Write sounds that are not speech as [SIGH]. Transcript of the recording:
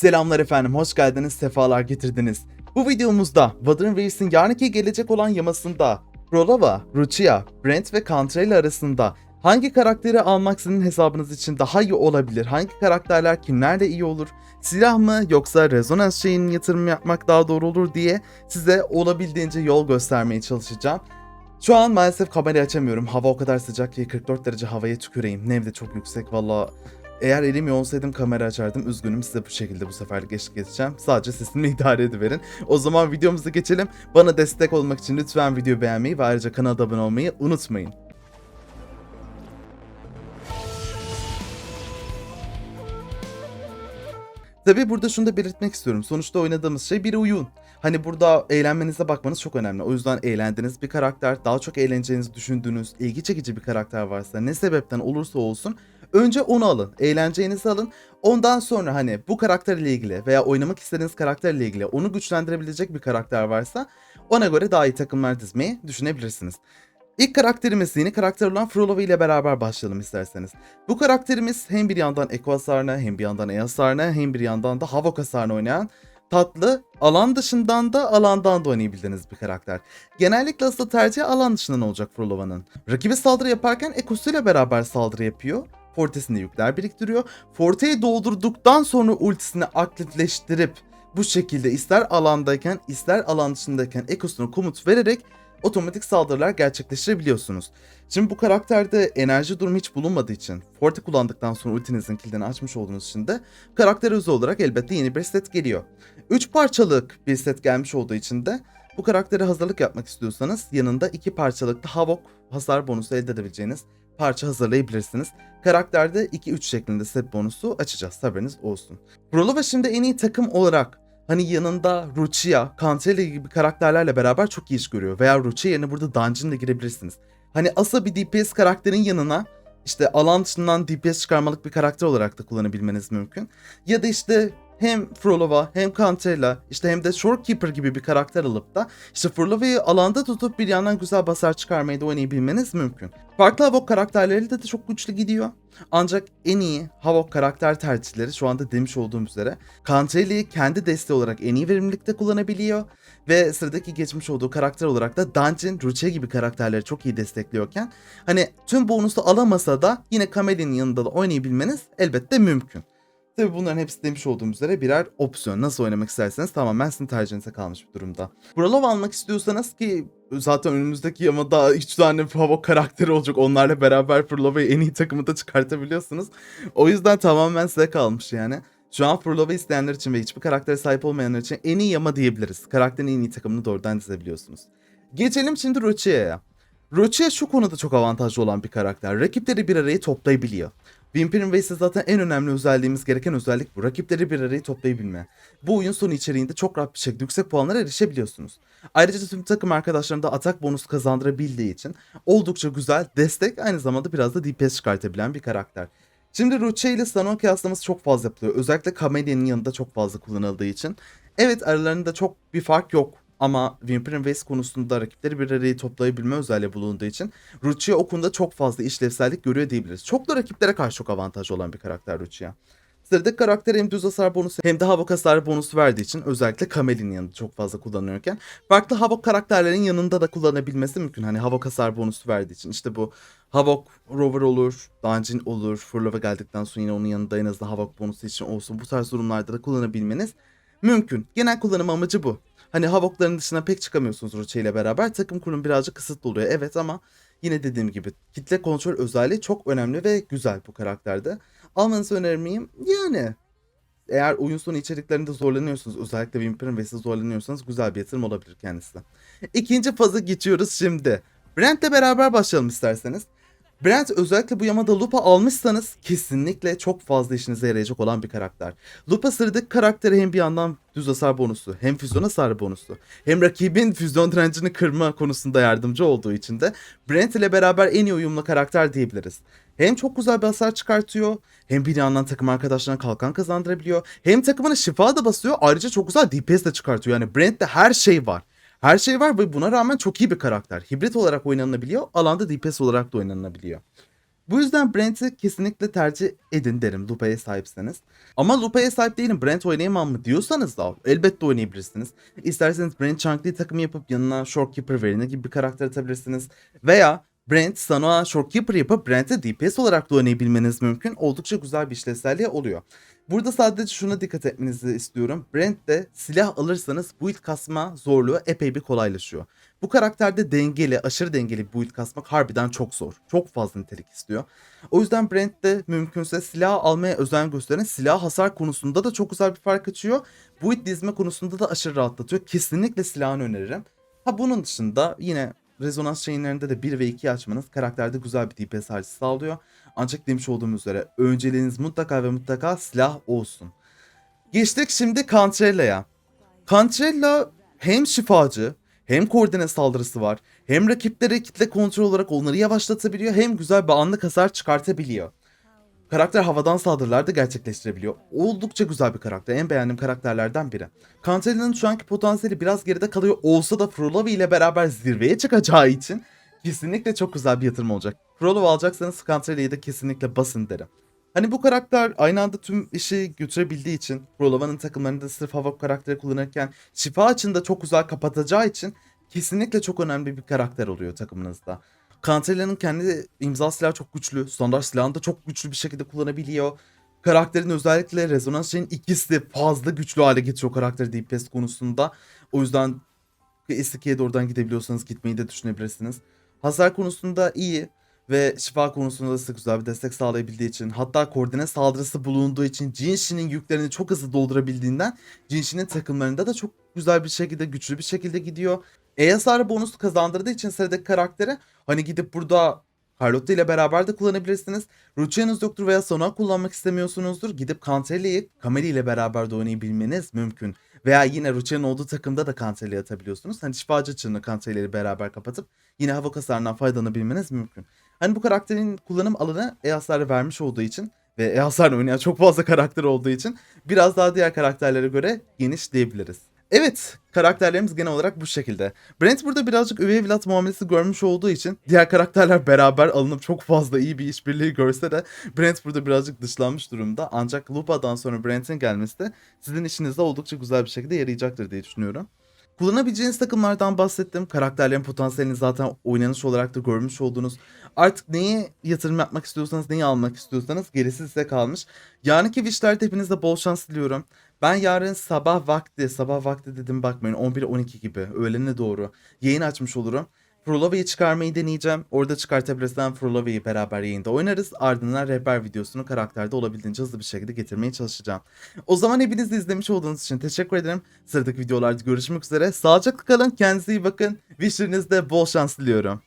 Selamlar efendim, hoş geldiniz, sefalar getirdiniz. Bu videomuzda Wuthering Waves'in yarınki gelecek olan yamasında Rolava, Ruchia, Brent ve Cantrell arasında hangi karakteri almak sizin hesabınız için daha iyi olabilir? Hangi karakterler kimlerle iyi olur? Silah mı yoksa rezonans şeyinin yatırım yapmak daha doğru olur diye size olabildiğince yol göstermeye çalışacağım. Şu an maalesef kamerayı açamıyorum. Hava o kadar sıcak ki 44 derece havaya tüküreyim. Nem de çok yüksek valla. Eğer elim olsaydım kamera açardım. Üzgünüm size bu şekilde bu seferlik eşlik edeceğim. Sadece sesimi [LAUGHS] idare ediverin. O zaman videomuza geçelim. Bana destek olmak için lütfen videoyu beğenmeyi ve ayrıca kanala abone olmayı unutmayın. Tabi burada şunu da belirtmek istiyorum. Sonuçta oynadığımız şey bir oyun. Hani burada eğlenmenize bakmanız çok önemli. O yüzden eğlendiğiniz bir karakter, daha çok eğleneceğinizi düşündüğünüz, ilgi çekici bir karakter varsa ne sebepten olursa olsun önce onu alın. Eğleneceğinizi alın. Ondan sonra hani bu karakterle ilgili veya oynamak istediğiniz karakterle ilgili onu güçlendirebilecek bir karakter varsa ona göre daha iyi takımlar dizmeyi düşünebilirsiniz. İlk karakterimiz yeni karakter olan Frolova ile beraber başlayalım isterseniz. Bu karakterimiz hem bir yandan Eko hasarını hem bir yandan E hasarını hem bir yandan da Havok hasarını oynayan tatlı, alan dışından da alandan da oynayabildiğiniz bir karakter. Genellikle asıl tercihi alan dışından olacak Frolova'nın. Rakibi saldırı yaparken Eko'suyla beraber saldırı yapıyor. Fortesinde yükler biriktiriyor. Forte'yi doldurduktan sonra ultisini aktifleştirip bu şekilde ister alandayken ister alan dışındayken Ekosuna komut vererek otomatik saldırılar gerçekleştirebiliyorsunuz. Şimdi bu karakterde enerji durumu hiç bulunmadığı için Forte kullandıktan sonra ultinizin kilidini açmış olduğunuz için de karakter özel olarak elbette yeni bir set geliyor. 3 parçalık bir set gelmiş olduğu için de bu karaktere hazırlık yapmak istiyorsanız yanında 2 parçalık da Havok hasar bonusu elde edebileceğiniz parça hazırlayabilirsiniz. Karakterde 2-3 şeklinde set bonusu açacağız haberiniz olsun. Brolova şimdi en iyi takım olarak hani yanında Ruchia, Cantrell gibi karakterlerle beraber çok iyi iş görüyor. Veya Ruchia yerine burada Dungeon da girebilirsiniz. Hani asa bir DPS karakterin yanına işte alan dışından DPS çıkarmalık bir karakter olarak da kullanabilmeniz mümkün. Ya da işte hem Frolova hem Cantrell'a işte hem de Shorekeeper gibi bir karakter alıp da işte Frolova'yı alanda tutup bir yandan güzel basar çıkarmayı da oynayabilmeniz mümkün. Farklı Havok karakterleri de, de çok güçlü gidiyor. Ancak en iyi Havok karakter tercihleri şu anda demiş olduğum üzere Cantrell'i kendi desteği olarak en iyi verimlilikte kullanabiliyor ve sıradaki geçmiş olduğu karakter olarak da Dungeon, Ruche gibi karakterleri çok iyi destekliyorken hani tüm bonusu alamasa da yine Kameli'nin yanında da oynayabilmeniz elbette mümkün. Tabi bunların hepsi demiş olduğum üzere birer opsiyon. Nasıl oynamak isterseniz tamamen sizin tercihinize kalmış bir durumda. Brolov almak istiyorsanız ki zaten önümüzdeki yamada 3 tane Havok karakteri olacak. Onlarla beraber Furlova'yı en iyi takımı da çıkartabiliyorsunuz. O yüzden tamamen size kalmış yani. Şu an Furlova isteyenler için ve hiçbir karaktere sahip olmayanlar için en iyi yama diyebiliriz. Karakterin en iyi takımını doğrudan dizebiliyorsunuz. Geçelim şimdi Rochia'ya. Rochia şu konuda çok avantajlı olan bir karakter. Rakipleri bir arayı toplayabiliyor. Vampire'in Waste'de zaten en önemli özelliğimiz gereken özellik bu. Rakipleri bir arayı toplayabilme. Bu oyun sonu içeriğinde çok rahat bir şekilde yüksek puanlara erişebiliyorsunuz. Ayrıca tüm takım arkadaşlarına da atak bonusu kazandırabildiği için oldukça güzel destek aynı zamanda biraz da DPS çıkartabilen bir karakter. Şimdi Ruche ile Stanon kıyaslaması çok fazla yapılıyor. Özellikle Kamelia'nın yanında çok fazla kullanıldığı için. Evet aralarında çok bir fark yok. Ama Vampire'in Waste konusunda rakipleri bir arayı toplayabilme özelliği bulunduğu için Ruchia o konuda çok fazla işlevsellik görüyor diyebiliriz. Çok da rakiplere karşı çok avantajlı olan bir karakter Ruchia. Sıradaki karakter hem düz hasar bonusu hem de havok hasar bonusu verdiği için özellikle Kamel'in yanında çok fazla kullanıyorken farklı havok karakterlerin yanında da kullanabilmesi mümkün. Hani havok hasar bonusu verdiği için işte bu havok rover olur, dungeon olur, fırlava geldikten sonra yine onun yanında en azından havok bonusu için olsun bu tarz durumlarda da kullanabilmeniz mümkün. Genel kullanım amacı bu. Hani havokların dışına pek çıkamıyorsunuz Roche ile beraber. Takım kurum birazcık kısıtlı oluyor. Evet ama yine dediğim gibi kitle kontrol özelliği çok önemli ve güzel bu karakterde. Almanızı önerir miyim? Yani eğer oyun sonu içeriklerinde zorlanıyorsunuz özellikle Vampire'ın West'e zorlanıyorsanız güzel bir yatırım olabilir kendisi. İkinci fazı geçiyoruz şimdi. Brent'le beraber başlayalım isterseniz. Brent özellikle bu yamada Lupa almışsanız kesinlikle çok fazla işinize yarayacak olan bir karakter. Lupa sıradaki karakteri hem bir yandan düz hasar bonusu hem füzyon hasar bonusu hem rakibin füzyon direncini kırma konusunda yardımcı olduğu için de Brent ile beraber en iyi uyumlu karakter diyebiliriz. Hem çok güzel bir hasar çıkartıyor hem bir yandan takım arkadaşlarına kalkan kazandırabiliyor hem takımına şifa da basıyor ayrıca çok güzel DPS de çıkartıyor yani Brent'te her şey var. Her şey var ve buna rağmen çok iyi bir karakter. Hibrit olarak oynanabiliyor, alanda DPS olarak da oynanabiliyor. Bu yüzden Brent'i kesinlikle tercih edin derim Lupa'ya sahipseniz. Ama Lupa'ya sahip değilim Brent oynayamam mı diyorsanız da elbette oynayabilirsiniz. İsterseniz Brent Chunky takımı yapıp yanına Shorekeeper Verena gibi bir karakter atabilirsiniz. Veya Brent sana Shorekeeper yapıp Brent'e DPS olarak da oynayabilmeniz mümkün. Oldukça güzel bir işlevselliği oluyor. Burada sadece şuna dikkat etmenizi istiyorum. Brent'te silah alırsanız build kasma zorluğu epey bir kolaylaşıyor. Bu karakterde dengeli, aşırı dengeli bir build kasmak harbiden çok zor. Çok fazla nitelik istiyor. O yüzden Brent'te mümkünse silah almaya özen gösterin. Silah hasar konusunda da çok güzel bir fark açıyor. Build dizme konusunda da aşırı rahatlatıyor. Kesinlikle silahını öneririm. Ha bunun dışında yine rezonans chainlerinde de 1 ve 2 açmanız karakterde güzel bir DPS harcı sağlıyor. Ancak demiş olduğum üzere önceliğiniz mutlaka ve mutlaka silah olsun. Geçtik şimdi Cantrella'ya. Cantrella hem şifacı hem koordine saldırısı var. Hem rakipleri kitle kontrol olarak onları yavaşlatabiliyor hem güzel bir anlık hasar çıkartabiliyor. Karakter havadan saldırılar da gerçekleştirebiliyor. Oldukça güzel bir karakter. En beğendiğim karakterlerden biri. Cantrella'nın şu anki potansiyeli biraz geride kalıyor olsa da Frolov ile beraber zirveye çıkacağı için kesinlikle çok güzel bir yatırım olacak. Frolov alacaksanız Cantrella'yı da kesinlikle basın derim. Hani bu karakter aynı anda tüm işi götürebildiği için Frolova'nın takımlarında sırf hava karakteri kullanırken şifa açığında çok güzel kapatacağı için kesinlikle çok önemli bir karakter oluyor takımınızda. Cantrella'nın kendi imza silahı çok güçlü. Standart silahını da çok güçlü bir şekilde kullanabiliyor. Karakterin özellikle rezonans şeyin ikisi fazla güçlü hale getiriyor karakteri DPS konusunda. O yüzden S2'ye de oradan gidebiliyorsanız gitmeyi de düşünebilirsiniz. Hasar konusunda iyi ve şifa konusunda da size güzel bir destek sağlayabildiği için hatta koordine saldırısı bulunduğu için Jinshi'nin yüklerini çok hızlı doldurabildiğinden Jinshi'nin takımlarında da çok güzel bir şekilde güçlü bir şekilde gidiyor. E hasarı bonusu kazandırdığı için sıradaki karaktere hani gidip burada Carlotta ile beraber de kullanabilirsiniz. Ruchia'nız yoktur veya Sona kullanmak istemiyorsunuzdur. Gidip Cantelli'yi Kameli ile beraber de oynayabilmeniz mümkün. Veya yine Ruchia'nın olduğu takımda da Cantelli'yi atabiliyorsunuz. Hani şifacı açığını Cantelli ile beraber kapatıp yine hava hasarından faydalanabilmeniz mümkün. Hani bu karakterin kullanım alanı E hasarı vermiş olduğu için ve E hasarla oynayan çok fazla karakter olduğu için biraz daha diğer karakterlere göre geniş diyebiliriz. Evet, karakterlerimiz genel olarak bu şekilde. Brent burada birazcık üvey evlat muamelesi görmüş olduğu için diğer karakterler beraber alınıp çok fazla iyi bir işbirliği görse de Brent burada birazcık dışlanmış durumda. Ancak Lupa'dan sonra Brent'in gelmesi de sizin işinizde oldukça güzel bir şekilde yarayacaktır diye düşünüyorum. Kullanabileceğiniz takımlardan bahsettim. Karakterlerin potansiyelini zaten oynanış olarak da görmüş oldunuz. Artık neyi yatırım yapmak istiyorsanız, neyi almak istiyorsanız gerisi size kalmış. Yarınki Wish'lerde hepinize bol şans diliyorum. Ben yarın sabah vakti, sabah vakti dedim bakmayın 11-12 gibi öğlene doğru yayın açmış olurum. Frulova'yı çıkarmayı deneyeceğim. Orada çıkartabilirsem Frulova'yı beraber yayında oynarız. Ardından rehber videosunu karakterde olabildiğince hızlı bir şekilde getirmeye çalışacağım. O zaman hepiniz izlemiş olduğunuz için teşekkür ederim. Sıradaki videolarda görüşmek üzere. Sağlıcakla kalın, kendinize iyi bakın. Wishlerinizde bol şans diliyorum.